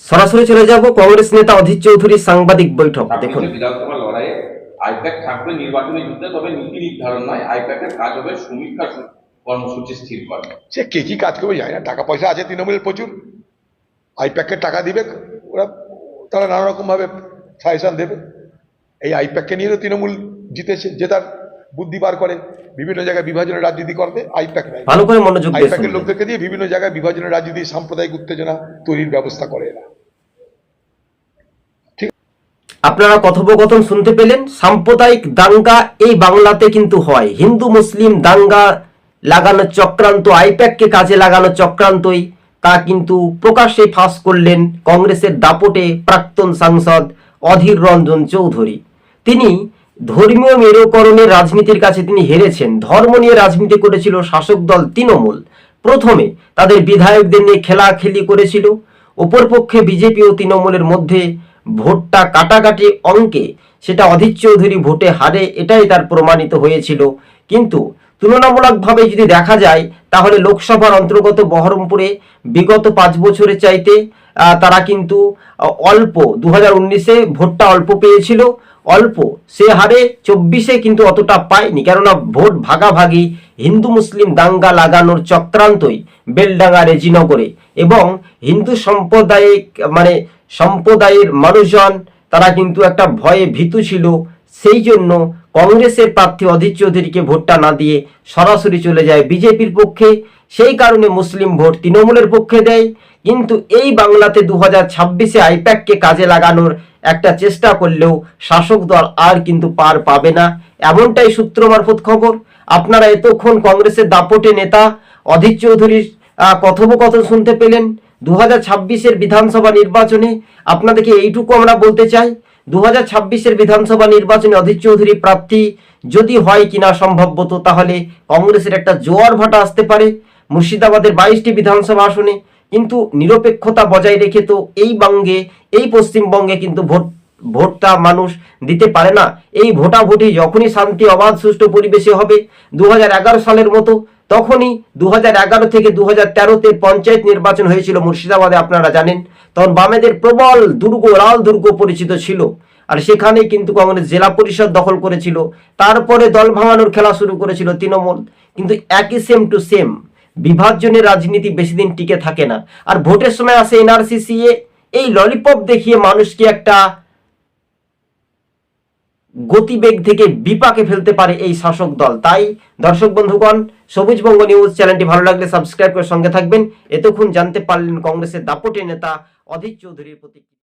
সরাসরি চলে যাব কংগ্রেস নেতা অধীর চৌধুরীর সাংবাদিক বৈঠক দেখুন। বিধানসভা লড়াইয়ে আইপ্যাক থাকবে নির্বাচনী যুদ্ধে তবে নীতি নির্ধারণ নয়। আইপ্যাকের কাজ হবে সমীক্ষা কর্মসূচি স্থির করা। সে কে কি কাজ করবে জানি না টাকা পয়সা আছে তৃণমূলের প্রচুর। আইপ্যাকের টাকা দিবে ওরা তারা নানা রকম ভাবে সাজেশন দেবে। এই আইপ্যাককে নিয়ে তো তৃণমূল জিতেছে জেতার বুদ্ধি বার করে বিভিন্ন জায়গায় বিভাজনের রাজনীতি করবে আইপ্যাক নাই ভালো করে মনোযোগ আইপ্যাকের লোকদেরকে দিয়ে বিভিন্ন জায়গায় বিভাজনের রাজনীতি সাম্প্রদায়িক উত্তেজনা তৈরির ব্যবস্থা করে এরা। আপনারা কথোপকথন শুনতে পেলেন সাম্প্রদায়িক দাঙ্গা এই বাংলাতে কিন্তু হয়। হিন্দু মুসলিম দাঙ্গা লাগানো চক্রান্ত আইপ্যাককে কাজে লাগানো চক্রান্তই তা কিন্তু প্রকাশ্যে ফাঁস করলেন কংগ্রেসের দাপটে প্রাক্তন সাংসদ অধীর রঞ্জন চৌধুরী। তিনি ধর্মীয় মেরুকরণের রাজনীতির কাছে তিনি হেরেছেন। ধর্ম নিয়ে রাজনীতি করেছিল শাসক দল তৃণমূল। প্রথমে তাদের বিধায়কদের নিয়ে খেলাখেলি করেছিল। অপরপক্ষে বিজেপি ও তৃণমূলের মধ্যে ভোটটা কাটাকাটি অঙ্কে সেটা অধীর চৌধুরী ভোটে হারে এটাই তার প্রমাণিত হয়েছিল। কিন্তু তুলনামূলকভাবে যদি দেখা যায়, তাহলে লোকসভার অন্তর্গত বহরমপুরে বিগত পাঁচ বছরের চাইতে তারা কিন্তু অল্প দু হাজার ভোটটা অল্প পেয়েছিল। অল্প, সে হারে চব্বিশে কিন্তু অতটা পায়নি। কেননা ভোট ভাগাভাগি, হিন্দু, মুসলিম দাঙ্গা লাগানোর চক্রান্তই বেলডাঙ্গা রেজিনগরে এবং হিন্দু সম্প্রদায়িক মানে সম্প্রদায়ের মানুষজন, তারা কিন্তু একটা ভয়ে ভীতু ছিল। সেই জন্য কংগ্রেসের প্রার্থী অধীর চৌধুরীকে ভোটটা না দিয়ে সরাসরি চলে যায় বিজেপির পক্ষে। সেই কারণে মুসলিম ভোট তৃণমূলের পক্ষে দেয়। কিন্তু এই বাংলাতে দু হাজার ছাব্বিশে আইপ্যাককে কাজে লাগানোর একটা চেষ্টা করলেও শাসক দল আর কিন্তু পার পাবে না। এমনটাই সূত্র মারফত খবর। আপনারা এতক্ষণ কংগ্রেসের দাপটে নেতা অধীর চৌধুরীর কথোপকথন শুনতে পেলেন। দু হাজার বিধানসভা নির্বাচনে আপনাদেরকে এইটুকু আমরা বলতে চাই। দু হাজার বিধানসভা নির্বাচনে অধীর চৌধুরী প্রাপ্তি যদি হয় কিনা সম্ভবত তাহলে কংগ্রেসের একটা জোয়ার ভাটা আসতে পারে। মুর্শিদাবাদের বাইশটি বিধানসভা আসনে কিন্তু নিরপেক্ষতা বজায় রেখে তো এই বঙ্গে, এই পশ্চিমবঙ্গে কিন্তু ভোট, ভোটটা মানুষ দিতে পারে না। এই ভোটাভুটি যখনই শান্তি অবাধ সুষ্ঠু পরিবেশে হবে দু হাজার এগারো সালের মতো, তখনই দু হাজার এগারো থেকে দু হাজার তেরোতে পঞ্চায়েত নির্বাচন হয়েছিল মুর্শিদাবাদে, আপনারা জানেন। তখন বামেদের প্রবল দুর্গ, লাল দুর্গ পরিচিত ছিল। আর সেখানেই কিন্তু কংগ্রেস জেলা পরিষদ দখল করেছিল। তারপরে দল ভাঙানোর খেলা শুরু করেছিল তৃণমূল। কিন্তু একই সেম টু সেম বিভাজনের রাজনীতি বেশি দিন টিকে থাকে না। আর ভোটের সময় আসে এনআরসিসি এই ললিপপ দেখিয়ে মানুষকে একটা গতিবেগ থেকে বিপাকে ফেলতে পারে এই শাসক দল। তাই দর্শক বন্ধুগণ সবুজবঙ্গ নিউজ চ্যানেলটি ভালো লাগলে সাবস্ক্রাইব করে সঙ্গে থাকবেন। এতক্ষণ জানতে পারলেন কংগ্রেসের দাপটে নেতা অধীর চৌধুরীর প্রতি